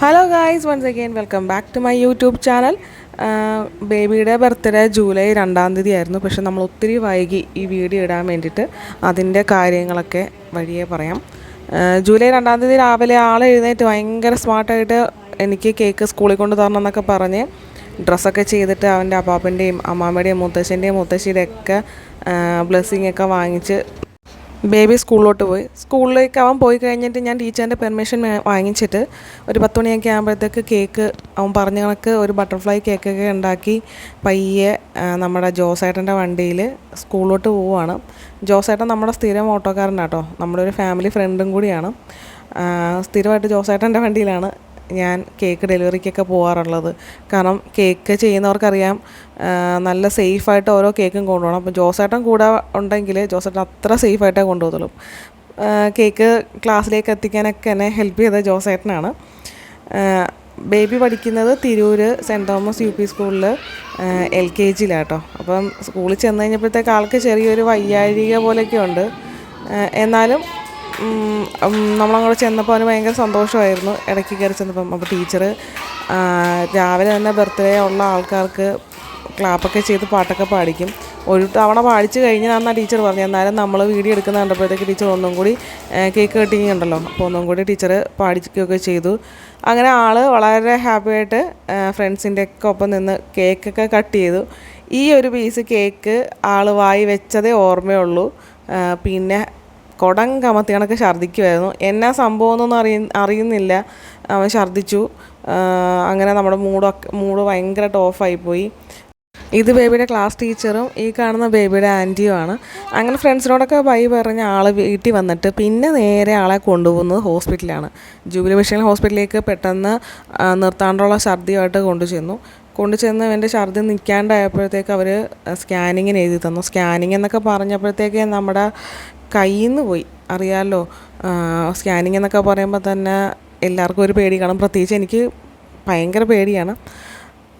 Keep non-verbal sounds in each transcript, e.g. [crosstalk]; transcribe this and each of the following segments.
Hello guys once again welcome back to my YouTube channel ബേബിയുടെ birthday July രണ്ടാം തീയതി ആയിരുന്നു പക്ഷെ നമ്മൾ ഒത്തിരി വൈകി ഈ വീഡിയോ ഇടാൻ വേണ്ടിയിട്ട് അതിന്റെ കാര്യങ്ങളൊക്കെ വഴിയേ പറയാം. ജൂലൈ രണ്ടാം തീയതി രാവിലെ ആൾ എഴുന്നേറ്റ് ഭയങ്കര സ്മാർട്ടായിട്ട് എനിക്ക് കേക്ക് സ്കൂളിൽ കൊണ്ട് തരണം എന്നൊക്കെ പറഞ്ഞ് ഡ്രസ്സൊക്കെ ചെയ്തിട്ട് അവന്റെ അപ്പാപ്പന്റെയും അമ്മാമ്മയുടെയും മുത്തശ്ശന്റെയും മുത്തശ്ശിയുടെയൊക്കെ ബ്ലെസ്സിങ് ഒക്കെ വാങ്ങിച്ച് ബേബി സ്കൂളിലോട്ട് പോയി. സ്കൂളിലേക്ക് അവൻ പോയി കഴിഞ്ഞിട്ട് ഞാൻ ടീച്ചറിന്റെ പെർമിഷൻ വാങ്ങിച്ചിട്ട് ഒരു പത്ത് മണിയൊക്കെ ആകുമ്പോഴത്തേക്ക് കേക്ക് അവൻ പറഞ്ഞ കണക്ക് ഒരു ബട്ടർഫ്ലൈ കേക്കൊക്കെ ഉണ്ടാക്കി പയ്യെ നമ്മുടെ ജോസേട്ടന്റെ വണ്ടിയിൽ സ്കൂളിലോട്ട് പോവുകയാണ്. ജോസേട്ടൻ നമ്മുടെ സ്ഥിരം ഓട്ടോക്കാരനാട്ടോ. നമ്മുടെ ഒരു ഫാമിലി ഫ്രണ്ടും കൂടിയാണ്. സ്ഥിരമായിട്ട് ജോസേട്ടന്റെ വണ്ടിയിലാണ്. ഞാൻ കേക്ക് ഡെലിവറിക്കൊക്കെ പോകാറുള്ളത് കാരണം കേക്ക് ചെയ്യുന്നവർക്കറിയാം നല്ല സേഫായിട്ട് ഓരോ കേക്കും കൊണ്ടുപോകണം. അപ്പോൾ ജോസേട്ടൻ കൂടെ ഉണ്ടെങ്കിൽ ജോസേട്ടൻ അത്ര സേഫായിട്ടേ കൊണ്ടുപോകത്തുള്ളൂ. കേക്ക് ക്ലാസ്സിലേക്ക് എത്തിക്കാനൊക്കെ എന്നെ ഹെൽപ്പ് ചെയ്തത് ജോസേട്ടനാണ്. ബേബി പഠിക്കുന്നത് Tirur Saint Thomas U P സ്കൂളിൽ എൽ കെ ജിയിലാട്ടോ അപ്പം സ്കൂളിൽ ചെന്ന് കഴിഞ്ഞപ്പോഴത്തേക്ക് ആൾക്ക് ചെറിയൊരു വയ്യാഴിക പോലെയൊക്കെ ഉണ്ട്. എന്നാലും നമ്മളങ്ങോട്ട് ചെന്നപ്പോൾ അവന് ഭയങ്കര സന്തോഷമായിരുന്നു. ഇടയ്ക്ക് കയറി ചെന്നപ്പം അപ്പോൾ ടീച്ചർ രാവിലെ തന്നെ ബർത്ത്ഡേ ഉള്ള ആൾക്കാർക്ക് ക്ലാപ്പൊക്കെ ചെയ്ത് പാട്ടൊക്കെ പാടിക്കും. ഒരു തവണ പാടിച്ച് കഴിഞ്ഞാൽ ടീച്ചർ പറഞ്ഞു എന്നാലും നമ്മൾ വീഡിയോ എടുക്കുന്ന കണ്ടപ്പോഴത്തേക്ക് ടീച്ചർ ഒന്നും കൂടി കേക്ക് കട്ടിങ് ഉണ്ടല്ലോ അപ്പോൾ ഒന്നും കൂടി ടീച്ചർ പാടിക്കുകയൊക്കെ ചെയ്തു. അങ്ങനെ ആൾ വളരെ ഹാപ്പി ആയിട്ട് ഫ്രണ്ട്സിന്റെ ഒക്കെ ഒപ്പം നിന്ന് കേക്കൊക്കെ കട്ട് ചെയ്തു. ഈ ഒരു പീസ് കേക്ക് ആൾ വായി വെച്ചതേ ഓർമ്മയുള്ളൂ. പിന്നെ കുടം കമത്തി കണക്ക് ഛർദ്ദിക്കുമായിരുന്നു എന്നാ സംഭവം എന്നൊന്നും അറിയ അറിയുന്നില്ല. അവൻ ഛർദ്ദിച്ചു അങ്ങനെ നമ്മുടെ മൂടൊക്കെ മൂഡ് ഭയങ്കരമായിട്ട് ഓഫായിപ്പോയി ഇത് ബേബിയുടെ ക്ലാസ് ടീച്ചറും ഈ കാണുന്ന ബേബിയുടെ ആന്റിയുമാണ് അങ്ങനെ ഫ്രണ്ട്സിനോടൊക്കെ ബൈ പറഞ്ഞ ആൾ വീട്ടിൽ വന്നിട്ട് പിന്നെ നേരെ ആളെ കൊണ്ടുപോകുന്നത് ഹോസ്പിറ്റലാണ് ജൂബിലി മിഷൻ ഹോസ്പിറ്റലിലേക്ക് പെട്ടെന്ന് നിർത്താണ്ടുള്ള ഛർദിയുമായിട്ട് കൊണ്ടുചെന്നു. കൊണ്ടുചെന്ന് എന്റെ ഛർദി നിൽക്കാണ്ടായപ്പോഴത്തേക്ക് അവർ സ്കാനിങ്ങിന് എഴുതി തന്നു. സ്കാനിങ് എന്നൊക്കെ പറഞ്ഞപ്പോഴത്തേക്ക് നമ്മുടെ കയ്യിൽ നിന്ന് പോയി അറിയാമല്ലോ സ്കാനിങ് എന്നൊക്കെ പറയുമ്പോൾ തന്നെ എല്ലാവർക്കും ഒരു പേടി കാണും. പ്രത്യേകിച്ച് എനിക്ക് ഭയങ്കര പേടിയാണ്.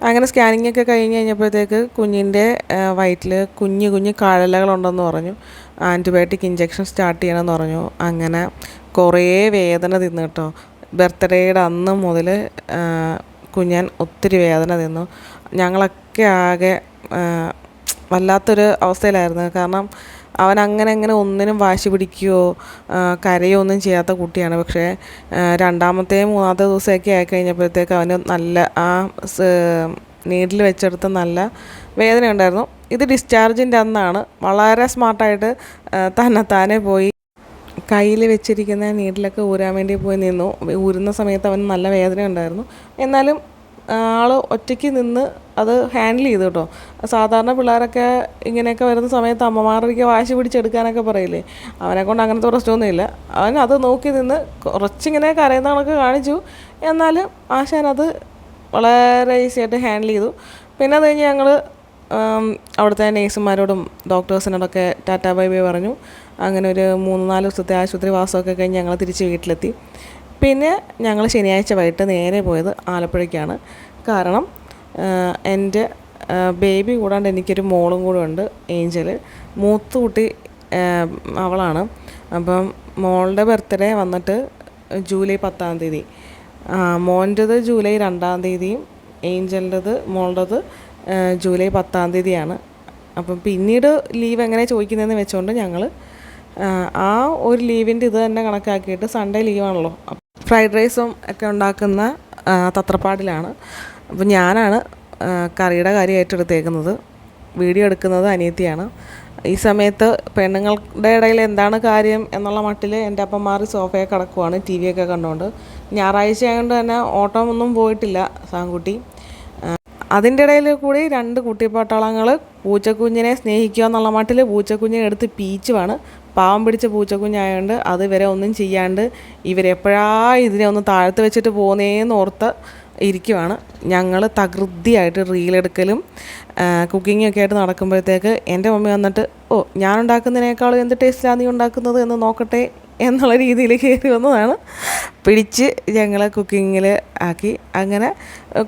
അങ്ങനെ സ്കാനിങ് ഒക്കെ കഴിഞ്ഞ് കഴിഞ്ഞപ്പോഴത്തേക്ക് കുഞ്ഞിന്റെ വയറ്റിൽ കുഞ്ഞു കുഞ്ഞു കഴലകളുണ്ടെന്ന് പറഞ്ഞു. ആന്റിബയോട്ടിക് ഇഞ്ചക്ഷൻ സ്റ്റാർട്ട് ചെയ്യണമെന്ന് പറഞ്ഞു. അങ്ങനെ കുറേ വേദന തിന്നു കേട്ടോ. ബർത്ത്ഡേയുടെ അന്ന് മുതൽ കുഞ്ഞാൻ ഒത്തിരി വേദന തിന്നു. ഞങ്ങളൊക്കെ ആകെ വല്ലാത്തൊരു അവസ്ഥയിലായിരുന്നു. കാരണം അവൻ അങ്ങനെ അങ്ങനെ ഒന്നിനും വാശി പിടിക്കുകയോ കരയോ ഒന്നും ചെയ്യാത്ത കുട്ടിയാണ്. പക്ഷേ രണ്ടാമത്തെ മൂന്നാമത്തെ ദിവസമൊക്കെ ആയി കഴിഞ്ഞപ്പോഴത്തേക്ക് അവന് നല്ല ആ നീഡിൽ വെച്ചെടുത്ത് നല്ല വേദന ഉണ്ടായിരുന്നു ഇത് ഡിസ്ചാർജിന്റെ അന്നാണ്. വളരെ സ്മാർട്ടായിട്ട് തന്നെത്താനെ പോയി കയ്യിൽ വെച്ചിരിക്കുന്ന നീഡിലൊക്കെ ഊരാൻ വേണ്ടി പോയി നിന്നു. ഊരുന്ന സമയത്ത് അവന് നല്ല വേദന ഉണ്ടായിരുന്നു എന്നാലും ആൾ ഒറ്റയ്ക്ക് നിന്ന് അത് ഹാൻഡിൽ ചെയ്തു കേട്ടോ. സാധാരണ പിള്ളേരൊക്കെ ഇങ്ങനെയൊക്കെ വരുന്ന സമയത്ത് അമ്മമാരൊക്കെ വാശി പിടിച്ചെടുക്കാനൊക്കെ പറയില്ലേ? അവനെ കൊണ്ട് അങ്ങനത്തെ പ്രശ്നമൊന്നുമില്ല അവൻ അത് നോക്കി നിന്ന് കുറച്ചിങ്ങനെ കരയുന്ന കണക്ക് കാണിച്ചു. എന്നാലും ആശാൻ അത് വളരെ ഈസി ആയിട്ട് ഹാൻഡിൽ ചെയ്തു. പിന്നെ അത് കഴിഞ്ഞ് ഞങ്ങൾ അവിടുത്തെ നേഴ്സുമാരോടും ഡോക്ടേഴ്സിനോടൊക്കെ ടാറ്റാ ബൈ ബൈ പറഞ്ഞു. അങ്ങനെ ഒരു മൂന്ന് നാല് ദിവസത്തെ ആശുപത്രി വാസമൊക്കെ കഴിഞ്ഞ് ഞങ്ങൾ തിരിച്ച് വീട്ടിലെത്തി. പിന്നെ ഞങ്ങൾ ശനിയാഴ്ച വൈകിട്ട് നേരെ പോയത് ആലപ്പുഴയ്ക്കാണ്. കാരണം എന്റെ ബേബി കൂടാണ്ട് എനിക്കൊരു മോളും കൂടെ ഉണ്ട് ഏഞ്ചൽ മൂത്ത് കുട്ടി അവളാണ്. അപ്പം മോളുടെ ബർത്ത്ഡേ വന്നിട്ട് ജൂലൈ പത്താം തീയതി. മോന്റേത് ജൂലൈ രണ്ടാം തീയതിയും ഏഞ്ചലിന്റെത് മോളുടേത് ജൂലൈ പത്താം തീയതിയാണ്. അപ്പം പിന്നീട് ലീവ് എങ്ങനെ ചോദിക്കുന്നതെന്ന് വെച്ചുകൊണ്ട് ഞങ്ങൾ ആ ഒരു ലീവിന്റെ ഇത് തന്നെ കണക്കാക്കിയിട്ട് സൺഡേ ലീവാണല്ലോ. ഫ്രൈഡ് റൈസും ഒക്കെ ഉണ്ടാക്കുന്ന തത്രപ്പാടിലാണ്. അപ്പം ഞാനാണ് കറിയുടെ കാര്യം ഏറ്റെടുത്തേക്കുന്നത്. വീഡിയോ എടുക്കുന്നത് അനിയത്തിയാണ്. ഈ സമയത്ത് പെണ്ണുങ്ങളുടെ ഇടയിൽ എന്താണ് കാര്യം എന്നുള്ള മട്ടിൽ എന്റെ അപ്പം മാറി സോഫയെ കിടക്കുവാണ് ടി വിയൊക്കെ കണ്ടുകൊണ്ട് ഞായറാഴ്ച ആയതുകൊണ്ട് തന്നെ ഓട്ടം ഒന്നും പോയിട്ടില്ല സാങ്കുട്ടി. അതിന്റെ ഇടയിൽ കൂടി രണ്ട് കുട്ടിപ്പട്ടാളങ്ങൾ പൂച്ചക്കുഞ്ഞിനെ സ്നേഹിക്കുക എന്നുള്ള മട്ടിൽ പൂച്ചക്കുഞ്ഞിനെ എടുത്ത് പീച്ചുവാണ്. പാവം പിടിച്ച പൂച്ചക്കുഞ്ഞായതുകൊണ്ട് അത് ഇവരെ ഒന്നും ചെയ്യാണ്ട് ഇവരെപ്പോഴാ ഇതിനെ ഒന്ന് താഴ്ത്ത് വെച്ചിട്ട് പോകുന്നേന്ന് ഓർത്ത് ഇരിക്കുവാണ്. ഞങ്ങൾ തകൃതിയായിട്ട് റീലെടുക്കലും കുക്കിങ്ങും ഒക്കെ ആയിട്ട് നടക്കുമ്പോഴത്തേക്ക് എന്റെ മമ്മി വന്നിട്ട് ഓ ഞാൻ ഉണ്ടാക്കുന്നതിനേക്കാളും എന്ത് ടേസ്റ്റിലാണ് നീ ഉണ്ടാക്കുന്നത് എന്ന് നോക്കട്ടെ എന്നുള്ള രീതിയിൽ കയറി വന്നതാണ്. പിടിച്ച് ഞങ്ങൾ കുക്കിങ്ങിൽ ആക്കി. അങ്ങനെ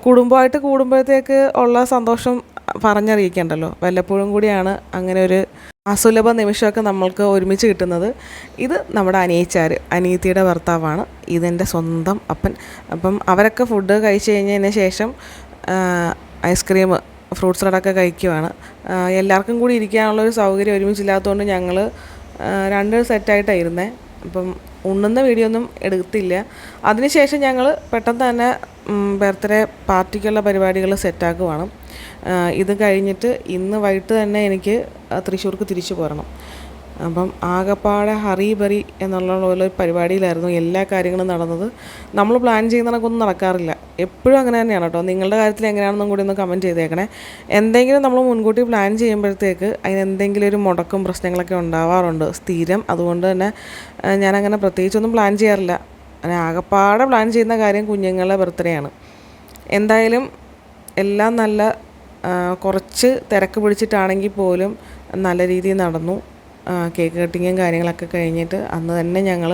കുടുംബമായിട്ട് കൂടുമ്പോഴത്തേക്ക് ഉള്ള സന്തോഷം പറഞ്ഞറിയിക്കണ്ടല്ലോ. വല്ലപ്പോഴും കൂടിയാണ് അങ്ങനെ ഒരു അസുലഭ നിമിഷമൊക്കെ നമ്മൾക്ക് ഒരുമിച്ച് കിട്ടുന്നത്. ഇത് നമ്മുടെ അനിയച്ചാർ അനിയത്തിയുടെ ഭർത്താവാണ്. ഇതെന്റെ സ്വന്തം അപ്പൻ. അപ്പം അവരൊക്കെ ഫുഡ് കഴിച്ച് കഴിഞ്ഞതിന് ശേഷം ഐസ്ക്രീം ഫ്രൂട്ട്സ് സലാഡൊക്കെ കഴിക്കുവാണ്. എല്ലാവർക്കും കൂടി ഇരിക്കാനുള്ള ഒരു സൗകര്യം ഒരുമിച്ചില്ലാത്തതുകൊണ്ട് ഞങ്ങൾ രണ്ട് സെറ്റായിട്ടാണ് ഇരുന്നത് അപ്പം ഉണ്ണുന്ന വീഡിയോ ഒന്നും എടുത്തില്ല അതിനുശേഷം ഞങ്ങൾ പെട്ടെന്ന് തന്നെ ബർത്ത്ഡേ പാർട്ടിക്കുള്ള പരിപാടികൾ സെറ്റാക്കുവാണ്. ഇത് കഴിഞ്ഞിട്ട് ഇന്ന് വൈകിട്ട് തന്നെ എനിക്ക് തൃശ്ശൂർക്ക് തിരിച്ചു പോരണം. അപ്പം ആകപ്പാടെ ഹറി ബറി എന്നുള്ള ഒരു പരിപാടിയിലായിരുന്നു എല്ലാ കാര്യങ്ങളും നടന്നത്. നമ്മൾ പ്ലാൻ ചെയ്യുന്ന കണക്കൊന്നും നടക്കാറില്ല. എപ്പോഴും അങ്ങനെ തന്നെയാണ് കേട്ടോ. നിങ്ങളുടെ കാര്യത്തിൽ എങ്ങനെയാണെന്നും കൂടി ഒന്ന് കമന്റ് ചെയ്തേക്കണേ. എന്തെങ്കിലും നമ്മൾ മുൻകൂട്ടി പ്ലാൻ ചെയ്യുമ്പോഴത്തേക്ക് അതിന് എന്തെങ്കിലും ഒരു മുടക്കും പ്രശ്നങ്ങളൊക്കെ ഉണ്ടാവാറുണ്ട്. സ്ഥിരം അതുകൊണ്ട് തന്നെ ഞാനങ്ങനെ പ്രത്യേകിച്ചൊന്നും പ്ലാൻ ചെയ്യാറില്ല. ആകപ്പാടെ പ്ലാൻ ചെയ്യുന്ന കാര്യം കുഞ്ഞുങ്ങളുടെ ബർത്ത്ഡേ ആണ്. എന്തായാലും എല്ലാം നല്ല കുറച്ച് തിരക്ക് പിടിച്ചിട്ടാണെങ്കിൽ പോലും നല്ല രീതിയിൽ നടന്നു. കേക്ക് കട്ടിങ്ങും കാര്യങ്ങളൊക്കെ കഴിഞ്ഞിട്ട് അന്ന് തന്നെ ഞങ്ങൾ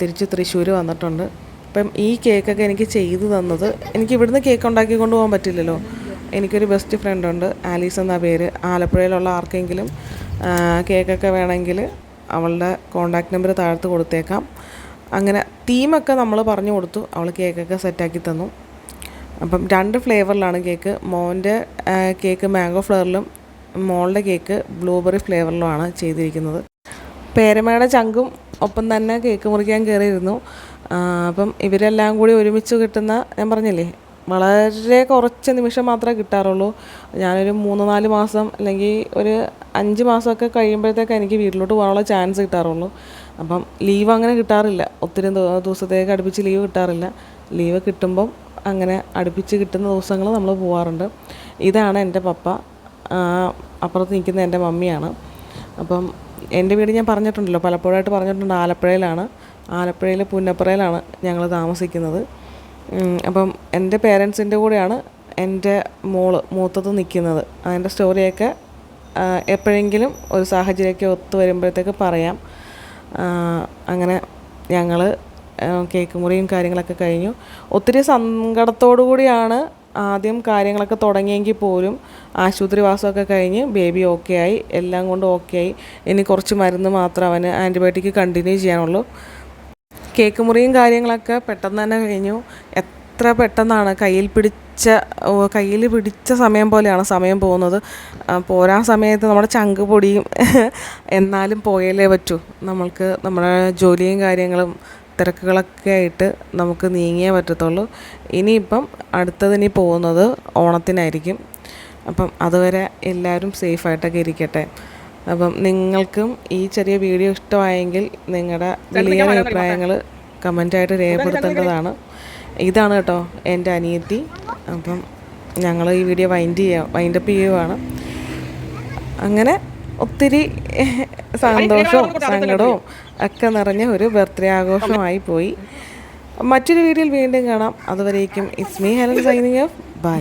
തിരിച്ച് തൃശ്ശൂർ വന്നിട്ടുണ്ട്. അപ്പം ഈ കേക്കൊക്കെ എനിക്ക് ചെയ്തു തന്നത് എനിക്ക് ഇവിടുന്ന് കേക്ക് ഉണ്ടാക്കി കൊണ്ടുപോകാൻ പറ്റില്ലല്ലോ. എനിക്കൊരു ബെസ്റ്റ് ഫ്രണ്ട് ഉണ്ട് ആലീസ് എന്ന പേര്. ആലപ്പുഴയിലുള്ള ആർക്കെങ്കിലും കേക്കൊക്കെ വേണമെങ്കിൽ അവളുടെ കോണ്ടാക്ട് നമ്പർ താഴത്ത് കൊടുത്തേക്കാം. അങ്ങനെ തീമൊക്കെ നമ്മൾ പറഞ്ഞു കൊടുത്തു അവൾ കേക്കൊക്കെ സെറ്റാക്കി തന്നു. അപ്പം രണ്ട് ഫ്ലേവറിലാണ് കേക്ക്. മോന്റെ കേക്ക് മാംഗോ ഫ്ലേവറിലും മോളുടെ കേക്ക് ബ്ലൂബെറി ഫ്ലേവറിലുമാണ് ചെയ്തിരിക്കുന്നത്. പേരമ്മയുടെ ചങ്കും ഒപ്പം തന്നെ കേക്ക് മുറിക്കാൻ കയറിയിരുന്നു. അപ്പം ഇവരെല്ലാം കൂടി ഒരുമിച്ച് കിട്ടുന്ന ഞാൻ പറഞ്ഞില്ലേ വളരെ കുറച്ച് നിമിഷം മാത്രമേ കിട്ടാറുള്ളൂ. ഞാനൊരു മൂന്ന് നാല് മാസം അല്ലെങ്കിൽ ഒരു അഞ്ച് മാസമൊക്കെ കഴിയുമ്പോഴത്തേക്ക് എനിക്ക് വീട്ടിലോട്ട് പോകാനുള്ള ചാൻസ് കിട്ടാറുള്ളൂ. അപ്പം ലീവ് അങ്ങനെ കിട്ടാറില്ല. ഒത്തിരി ദിവസത്തേക്ക് അടുപ്പിച്ച് ലീവ് കിട്ടാറില്ല. ലീവ് കിട്ടുമ്പം അങ്ങനെ അടുപ്പിച്ച് കിട്ടുന്ന ദിവസങ്ങൾ നമ്മൾ പോവാറുണ്ട്. ഇതാണ് എന്റെ പപ്പ. അപ്പുറത്ത് നിൽക്കുന്ന എന്റെ മമ്മിയാണ്. അപ്പം എന്റെ വീട് ഞാൻ പറഞ്ഞിട്ടുണ്ടല്ലോ പലപ്പോഴായിട്ട് പറഞ്ഞിട്ടുണ്ട് ആലപ്പുഴയിലാണ്. ആലപ്പുഴയിലെ പുന്നപ്പുറയിലാണ് ഞങ്ങൾ താമസിക്കുന്നത്. അപ്പം എന്റെ പേരൻസിന്റെ കൂടെയാണ് എന്റെ മോൾ മൂത്തത് നിൽക്കുന്നത്. അതിന്റെ സ്റ്റോറിയൊക്കെ എപ്പോഴെങ്കിലും ഒരു സാഹചര്യമൊക്കെ ഒത്തു വരുമ്പോഴത്തേക്ക് പറയാം. അങ്ങനെ ഞങ്ങൾ കേക്ക് മുറിയും കാര്യങ്ങളൊക്കെ കഴിഞ്ഞു. ഒത്തിരി സങ്കടത്തോടു കൂടിയാണ് ആദ്യം കാര്യങ്ങളൊക്കെ തുടങ്ങിയെങ്കിൽ പോലും ആശുപത്രിവാസമൊക്കെ കഴിഞ്ഞ് ബേബി ഓക്കെ ആയി എല്ലാം കൊണ്ട് ഓക്കെ ആയി. ഇനി കുറച്ച് മരുന്ന് മാത്രം അവന് ആന്റിബയോട്ടിക് കണ്ടിന്യൂ ചെയ്യാനുള്ളൂ. കേക്ക് മുറിയും കാര്യങ്ങളൊക്കെ പെട്ടെന്ന് തന്നെ കഴിഞ്ഞു. എത്ര പെട്ടെന്നാണ് കയ്യിൽ പിടിച്ച കയ്യിൽ പിടിച്ച സമയം പോലെയാണ് സമയം പോകുന്നത്. പോരാ സമയത്ത് നമ്മുടെ ചങ്ക് പൊടിയും [laughs] എന്നാലും പോയാലേ പറ്റൂ. നമ്മൾക്ക് നമ്മുടെ ജോലിയും കാര്യങ്ങളും തിരക്കുകളൊക്കെ ആയിട്ട് നമുക്ക് നീങ്ങിയേ പറ്റത്തുള്ളൂ. ഇനിയിപ്പം അടുത്തതിനി പോകുന്നത് ഓണത്തിനായിരിക്കും. അപ്പം അതുവരെ എല്ലാവരും സേഫായിട്ടൊക്കെ ഇരിക്കട്ടെ. അപ്പം നിങ്ങൾക്കും ഈ ചെറിയ വീഡിയോ ഇഷ്ടമായെങ്കിൽ നിങ്ങളുടെ വലിയ അഭിപ്രായങ്ങൾ കമന്റായിട്ട് രേഖപ്പെടുത്തേണ്ടതാണ്. ഇതാണ് കേട്ടോ എന്റെ അനിയത്തി. അപ്പം ഞങ്ങൾ ഈ വീഡിയോ വൈൻഡ് ചെയ്യാം വൈൻഡപ്പ് ചെയ്യുവാണ്. അങ്ങനെ ഒത്തിരി സന്തോഷവും സങ്കടവും ഒക്കെ നിറഞ്ഞ ഒരു ബർത്ത്ഡേ ആഘോഷമായി പോയി. മറ്റൊരു വീഡിയോയിൽ വീണ്ടും കാണാം. അതുവരേക്കും it's me me Helen signing off bye